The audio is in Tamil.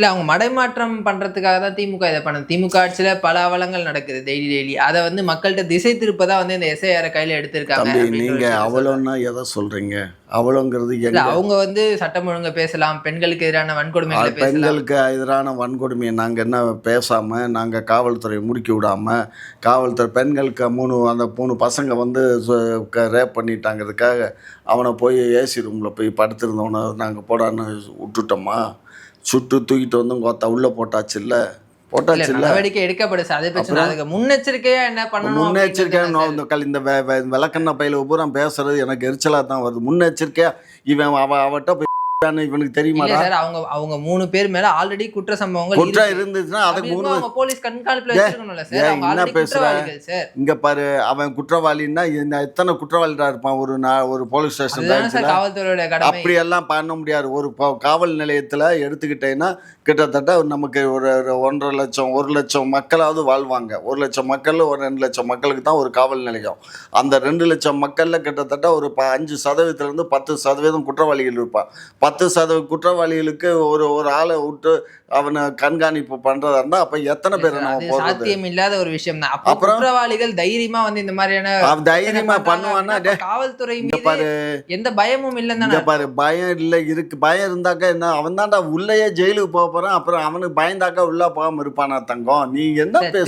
இல்ல அவங்க மடைமாற்றம் பண்றதுக்காக தான் திமுக இதை பண்ணுது. திமுக ஆட்சியில பல அவலங்கள் நடக்குது டெய்லி டெய்லி அதை வந்து மக்கள்கிட்ட திசை திருப்பதா வந்து இந்த எஸ்ஐஆர் கையில எடுத்திருக்காங்க தம்பி அப்படின்ற ஒரு நீங்க விஷயத்தை அவளோன்னா எதை சொல்றீங்க? அவளோங்கிறது இல்ல அவங்க வந்து சட்டம் ஒழுங்க பேசலாம் பெண்களுக்கு எதிரான பேசலாம். பெண்களுக்கு எதிரான வன்கொடுமையை நாங்கள் என்ன பேசாமல் நாங்கள் காவல்துறையை முடுக்கி விடாமல் காவல்துறை பெண்களுக்கு மூணு அந்த மூணு பசங்க வந்து ரேப் பண்ணிட்டாங்கிறதுக்காக அவனை போய் ஏசி ரூமில் போய் படுத்திருந்தவனை நாங்கள் போடான்னு விட்டுட்டோமா? சுட்டு தூக்கிட்டு வந்து கொத்த உள்ளே போட்டாச்சு இல்லை போட்டாச்சு இல்லை நடவடிக்கை எடுக்கப்படுது அது பிரச்சனை. அதுக்கு முன்னெச்சரிக்கையா என்ன பண்ணணும் முன்னெச்சரிக்கையாக இந்த கல் இந்த விளக்கண்ண பையில பூரா பேசுறது எனக்கு எரிச்சலாக தான் வருது. முன்னெச்சரிக்கையாக இவன் அவ அவட்ட இவனுக்கு இல்ல தெரியுமாடா சார் அவங்க அவங்க மூணு பேர் மேல ஆல்ரெடி குற்ற சம்பவங்கள் குற்றம். இருந்துச்சுன்னா அப்படி அதுக்கு மூணு போலீஸ் கண்காணிப்புல வச்சிருக்கணும்ல சார். என்ன பேசுற? இங்க பாரு அவன் குற்றவாளின்னா எத்தனை குற்றவாளிடா இருப்பான்? ஒரு ஒரு போலீஸ் ஸ்டேஷன் காவல்துறையோட கடமை. அப்படியெல்லாம் பண்ண முடியாது. ஒரு காவல் நிலையத்தில் எடுத்துக்கிட்டேன்னா கிட்டத்தட்ட நமக்கு ஒரு ஒன்றரை லட்சம் ஒரு லட்சம் மக்களாவது வாழ்வாங்க. ஒரு லட்சம் மக்கள் ஒரு ரெண்டு லட்சம் மக்களுக்கு தான் ஒரு காவல் நிலையம். அந்த ரெண்டு லட்சம் மக்களில் கிட்டத்தட்ட ஒரு அஞ்சு சதவீதத்துலேருந்து பத்து சதவீதம் குற்றவாளிகள் இருப்பான் பத்து சதவீத குற்றவாளிகளுக்கு ஒரு ஒரு ஆளை விட்டு அவனை கண்காணிப்பு பண்ணுறதா இருந்தால் அப்போ எத்தனை பேர் நம்ம சாத்தியம் இல்லாத ஒரு விஷயம் தான் அப்போ அப்புறம்? குற்றவாளிகள் தைரியமா வந்து இந்த மாதிரியான தைரியமா பண்ணுவான்னா காவல்துறை பாரு. எந்த பயமும் இல்லைன்னு பாரு பயம் இல்லை இருக்கு. பயம் இருந்தாக்கா என்ன? அவன் தான்டா உள்ளேயே ஜெயிலுக்கு போக போறான். அப்புறம் அவனுக்கு பயந்தாக்கா உள்ள போகாம இருப்பானா தங்கம்? நீ என்ன பேசுற